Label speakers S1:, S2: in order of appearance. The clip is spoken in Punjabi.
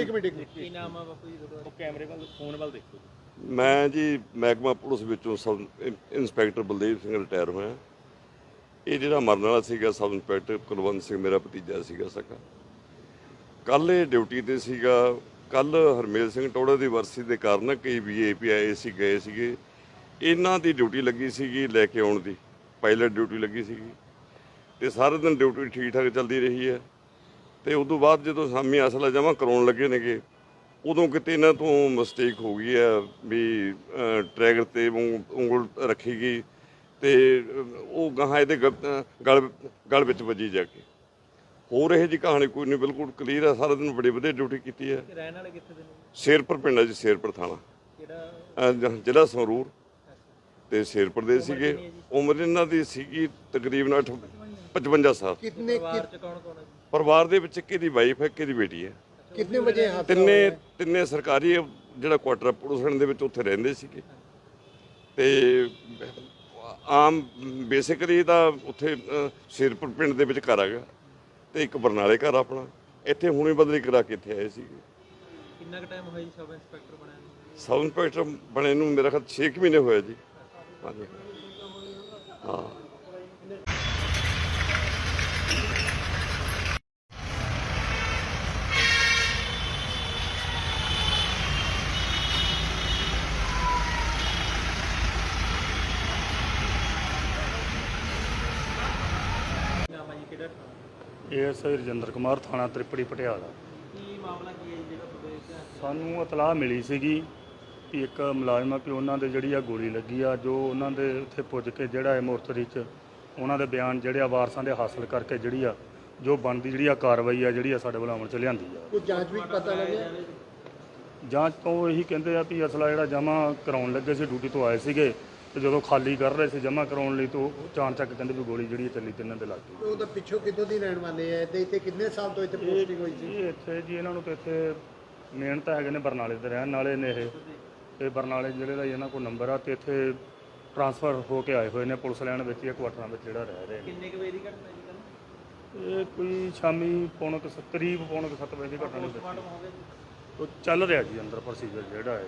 S1: ਇੱਕ ਮਿੰਟ ਇੱਕ ਮਿੰਟ।
S2: ਕੀ ਨਾਮ ਆ ਬਾਪੂ ਜੀ ਤੁਹਾਡਾ? ਉਹ ਕੈਮਰੇ ਵੱਲ ਫੋਨ ਵੱਲ ਦੇਖੋ
S3: ਮੈਂ ਜੀ ਮਹਿਕਮਾ ਪੁਲਿਸ ਵਿੱਚੋਂ sub inspector Baldev Singh retire ਹੋਇਆ। ਇਹ ਜਿਹੜਾ ਮਰਨ ਵਾਲਾ ਸੀਗਾ ਸਬ ਇੰਸਪੈਕਟਰ ਕੁਲਵੰਤ ਸਿੰਘ ਮੇਰਾ ਭਤੀਜਾ ਸੀਗਾ ਸਕਾ ਕੱਲ ਇਹ ਡਿਊਟੀ ਤੇ ਸੀਗਾ। ਕੱਲ ਹਰਮੇਲ ਸਿੰਘ ਟੋੜਾ ਦੀ ਵਰਸੀ ਦੇ ਕਾਰਨ ਕਈ ਵੀਏਪੀ ਆਏ ਸੀ ਗਏ ਸੀਗੇ। ਇਹਨਾਂ ਦੀ ਡਿਊਟੀ ਲੱਗੀ ਸੀਗੀ ਲੈ ਕੇ ਆਉਣ ਦੀ। ਪਾਇਲਟ ਡਿਊਟੀ ਲੱਗੀ ਸੀਗੀ। ਤੇ ਸਾਰਾ ਦਿਨ ਡਿਊਟੀ ਠੀਕ ਠਾਕ ਚੱਲਦੀ ਰਹੀ ਹੈ। ਤੇ ਉਸ ਤੋਂ ਬਾਅਦ ਜਦੋਂ ਸਾਮੀ ਅਸਲਾ ਜਮ੍ਹਾਂ ਕਰਾਉਣ ਲੱਗੇ ਨੇਗੇ ਉਦੋਂ ਕਿਤੇ ਇਹਨਾਂ ਤੋਂ ਮਿਸਟੇਕ ਹੋ ਗਈ ਹੈ ਵੀ ਅਹ, ਟਰੈਕਰ ਤੇ ਉਂਗ- ਉਂਗਲ ਰੱਖੀ ਗਈ ਤੇ ਉਹ ਗਾਹਾਂ ਇਹਦੇ ਗਲ ਗਲ ਵਿੱਚ ਵੱਜੀ ਜਾ ਕੇ। ਹੋਰ ਇਹ ਜੀ ਕਹਾਣੀ ਕੋਈ ਨਹੀਂ ਬਿਲਕੁਲ ਕਲੀਅਰ ਹੈ ਸਾਰਾ ਦਿਨ ਬੜੀ ਵਧੀਆ ਡਿਊਟੀ ਕੀਤੀ ਹੈ।
S2: ਰਹਿਣ ਵਾਲੇ ਕਿੱਥੇ ਦੇ ਨੇ?
S3: ਸ਼ੇਰਪੁਰ ਪਿੰਡ ਹੈ ਜੀ ਸ਼ੇਰਪੁਰ ਥਾਣਾ।
S2: ਕਿਹੜਾ?
S3: ਜ਼ਿਲ੍ਹਾ ਸੰਗਰੂਰ। ਤੇ ਸ਼ੇਰਪੁਰ ਦੇ ਸੀਗੇ। ਉਮਰ ਇਹਨਾਂ ਦੀ ਸੀਗੀ ਤਕਰੀਬਨ 8 55 ਸਾਲ।
S1: ਕਿਤਨੇ
S2: ਪਰਿਵਾਰ
S3: ਦੇ ਵਿੱਚ ਕਿਹਦੀ ਵਾਈਫ ਹੈ ਕਿਹਦੀ ਬੇਟੀ ਹੈ?
S1: ਕਿਤਨੇ ਵਜੇ ਹਾਦਸਾ
S3: ਤਿੰਨੇ
S1: ਹੋਇਆ?
S3: ਤਿੰਨੇ ਸਰਕਾਰੀ ਜਿਹੜਾ ਕੁਆਟਰ ਪੁਲਿਸ ਦੇ ਵਿੱਚ ਉੱਥੇ ਰਹਿੰਦੇ ਸੀਗੇ। ਤੇ ਆਮ ਬੇਸਿਕਲੀ ਤਾਂ ਉੱਥੇ ਸ਼ੇਰਪੁਰ ਪਿੰਡ ਦੇ ਵਿੱਚ ਘਰ ਹੈਗਾ। ਤੇ ਇੱਕ ਬਰਨਾਲੇ ਘਰ ਆਪਣਾ। ਇੱਥੇ ਹੁਣੇ ਬਦਲੀ ਕਰਾ ਕੇ ਇੱਥੇ ਆਏ ਸੀਗੇ।
S2: ਕਿੰਨਾ ਕੁ ਟਾਈਮ ਹੋਇਆ ਜੀ ਸਬ ਇੰਸਪੈਕਟਰ ਬਣਿਆ ਨੂੰ?
S3: ਸਬ ਇੰਸਪੈਕਟਰ ਬਣੇ ਨੂੰ ਮੇਰਾ ਖਿਆਲ 6 ਮਹੀਨੇ ਹੋਏ ਜੀ। ਹਾਂਜੀ। ਹਾਂ
S2: ਕੀ
S4: ਸਰ ਰਜਿੰਦਰ ਕੁਮਾਰ ਥਾਣਾ ਤ੍ਰਿਪੜੀ ਪਟਿਆਲਾ।
S2: ਕੀ ਮਾਮਲਾ ਕੀ ਹੈ ਜੀ ਜਿਹੜਾ ਤੁਹਾਡੇ 'ਚ?
S4: ਸਾਨੂੰ ਇਤਲਾਹ ਮਿਲੀ ਸੀਗੀ ਕਿ ਇੱਕ ਮੁਲਾਜ਼ਮ ਆ ਕਿ ਉਹਨਾਂ ਦੇ ਜਿਹੜੀ ਆ ਗੋਲੀ ਲੱਗੀ ਆ ਜੋ ਉਹਨਾਂ ਦੇ ਉੱਥੇ ਪੁੱਜ ਕੇ ਜਿਹੜਾ ਇਹ ਮੋਰਚਰੀ 'ਚ ਉਹਨਾਂ ਦੇ ਬਿਆਨ ਜਿਹੜੇ ਆ ਵਾਰਸਾਂ ਦੇ ਹਾਸਲ ਕਰਕੇ ਜਿਹੜੀ ਆ ਜੋ ਬਣਦੀ ਜਿਹੜੀ ਆ ਕਾਰਵਾਈ ਆ ਜਿਹੜੀ ਆ ਸਾਡੇ ਵੱਲੋਂ ਅਮਲ 'ਚ ਲਿਆਂਦੀ ਆ।
S1: ਕੋਈ ਜਾਂਚ ਵਿੱਚ ਪਤਾ ਲੱਗਿਆ
S4: ਜਾਂਚ ਤੋਂ ਇਹੀ ਕਹਿੰਦੇ ਆ ਵੀ ਅਸਲਾ ਜਿਹੜਾ ਜਮ੍ਹਾਂ ਕਰਾਉਣ ਲੱਗੇ ਸੀ ਡਿਊਟੀ ਤੋਂ ਆਏ ਸੀਗੇ। ਤੇ ਜਦੋਂ ਖਾਲੀ ਕਰ ਰਹੇ ਸੀ ਜਮ੍ਹਾਂ ਕਰਾਉਣ ਲਈ ਤੋਂ ਚਾਣ ਚੱਕ ਕਹਿੰਦੇ ਵੀ ਗੋਲੀ ਜਿਹੜੀ ਚੱਲੀ ਤਿੰਨਾਂ ਦੇ ਲੱਗ ਗਈ।
S1: ਉਹ ਤਾਂ ਪਿੱਛੋਂ ਕਿੱਥੋਂ ਦੀ ਰਹਿਣ ਵਾਲੇ ਹੈ ਤੇ ਇੱਥੇ ਕਿੰਨੇ ਸਾਲ ਤੋਂ ਇੱਥੇ ਪੋਸਟਿੰਗ ਹੋਈ ਸੀ?
S4: ਇਹ ਇੱਥੇ ਜੀ ਇਹਨਾਂ ਨੂੰ ਤੇ ਇੱਥੇ ਮੇਨ ਤਾਂ ਹੈਗੇ ਨੇ ਬਰਨਾਲੇ ਦੇ ਰਹਿਣ ਵਾਲੇ ਨੇ ਇਹ। ਤੇ ਬਰਨਾਲੇ ਜ਼ਿਲ੍ਹੇ ਦਾ ਹੀ ਇਹਨਾਂ ਕੋਲ ਨੰਬਰ ਆ ਤੇ ਇੱਥੇ ਟ੍ਰਾਂਸਫਰ ਹੋ ਕੇ ਆਏ ਹੋਏ ਨੇ ਪੁਲਿਸ ਲਾਈਨ ਵਿੱਚ ਜਾਂ ਕੁਆਟਰਾਂ ਵਿੱਚ ਜਿਹੜਾ ਰਹਿ ਰਹੇ
S2: ਕਿੰਨੇ ਕੁ ਵਜੇ ਦੀ ਘਟਨਾ ਜੀ ਕੱਲ
S4: ਨੇ ਇਹ ਕੋਈ ਸ਼ਾਮੀ ਪੌਣੇ ਕੁ ਸੱਤ- ਕਰੀਬ ਪੌਣੇ ਕੁ ਸੱਤ ਵਜੇ ਦੀ ਘਟਨਾ ਦੇ ਵਿੱਚ
S2: ਪੋਸਟਮਾਰਟਮ ਹੋ ਗਿਆ ਜੀ
S4: ਉਹ ਚੱਲ ਰਿਹਾ ਜੀ ਅੰਦਰ ਪ੍ਰੋਸੀਜਰ ਜਿਹੜਾ ਹੈ